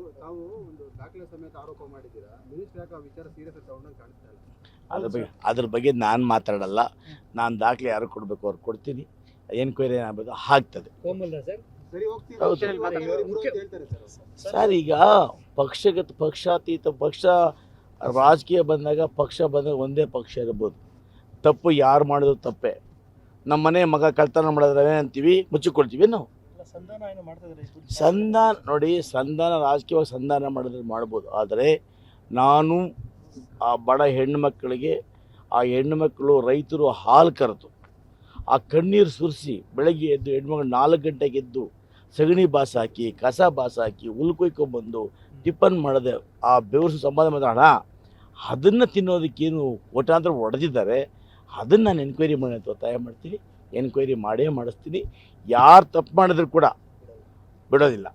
ತಾವು ಒಂದು ದಾಖಲೆ ಸಮೇತ ಆರೋಪ ಮಾಡಿದ್ದೀರಾ? ಮಿನಿಸ್ಟರ್ ಯಾಕೆ ಆ ವಿಚಾರ ಸೀರಿಯಸ್ ತಗೊಂಡಂಗೆ ಕಾಣಿಸ್ತಾ ಇಲ್ಲ. ಅದ್ರ ಬಗ್ಗೆ ಅದ್ರ ಬಗ್ಗೆ ನಾನು ಮಾತಾಡಲ್ಲ. ನಾನು ದಾಖಲೆ ಯಾರು ಕೊಡಬೇಕು ಅವ್ರು ಕೊಡ್ತೀನಿ. ಎನ್ಕ್ವೈರಿ ಏನಾಗಬೇಕು ಆಗ್ತದೆ. ಕೋಮಲ್ನ ಸರ್. ಸರಿ ಹೋಗ್ತೀವಿ. ಹೌದು. ಸರಿ ಮಾತಾಡಿ, ಇವ್ರಿಬ್ರು ಅಂತ ಹೇಳ್ತಾರೆ ಸರ್ ಸರ್ ಈಗ ಪಕ್ಷಗತ ಪಕ್ಷಾತೀತ ಪಕ್ಷ ರಾಜಕೀಯ ಬಂದಾಗ ಪಕ್ಷ ಬಂದಾಗ ಒಂದೇ ಪಕ್ಷ ಇರ್ಬೋದು. ತಪ್ಪು ಯಾರು ಮಾಡಿದ್ರು ತಪ್ಪೇ. ನಮ್ಮ ಮನೆ ಮಗ ಕಳ್ತನ ಮಾಡಿದ್ರೆ ಅಂತೀವಿ ಮುಚ್ಚಿಕೊಳ್ತೀವಿ ನಾವು. ಸಂಧಾನ ನೋಡಿ ಸಂಧಾನ ರಾಜಕೀಯವಾಗಿ ಸಂಧಾನ ಮಾಡಿದ್ರೆ ಮಾಡ್ಬೋದು. ಆದರೆ ನಾನು ಆ ಬಡ ಹೆಣ್ಣು ಮಕ್ಕಳಿಗೆ ಆ ಹೆಣ್ಣು ಮಕ್ಕಳು ರೈತರು ಹಾಲು ಕರೆದು ಆ ಕಣ್ಣೀರು ಸುರಿಸಿ ಬೆಳಗ್ಗೆ ಎದ್ದು ಹೆಣ್ಮಗಳು ನಾಲ್ಕು ಗಂಟೆಗೆ ಎದ್ದು ಸಗಣಿ ಬಾಸಾಕಿ ಹಾಕಿ ಕಸ ಬಾಸಾಕಿ ಹಾಕಿ ಉಲ್ಕೊಯ್ಕೊಂಡ್ಬಂದು ಟಿಫನ್ ಮಾಡಿದೆ ಆ ಬೆವರು ಸಂಪಾದನೆ ಮಾಡಿದ ಹಣ ಅದನ್ನು ತಿನ್ನೋದಕ್ಕೇನು ಕೋಟಾಂತರ ಹೊಡೆದಿದ್ದಾರೆ ಅದನ್ನು ನಾನು ಎನ್ಕ್ವೈರಿ ಮಾಡಿ ಅಂತ ಒತ್ತಾಯ ಮಾಡ್ತೀನಿ. ಎನ್ಕ್ವೈರಿ ಮಾಡೇ ಮಾಡಿಸ್ತೀನಿ. ಯಾರು ತಪ್ಪು ಮಾಡಿದ್ರು ಕೂಡ ಬಿಡೋದಿಲ್ಲ.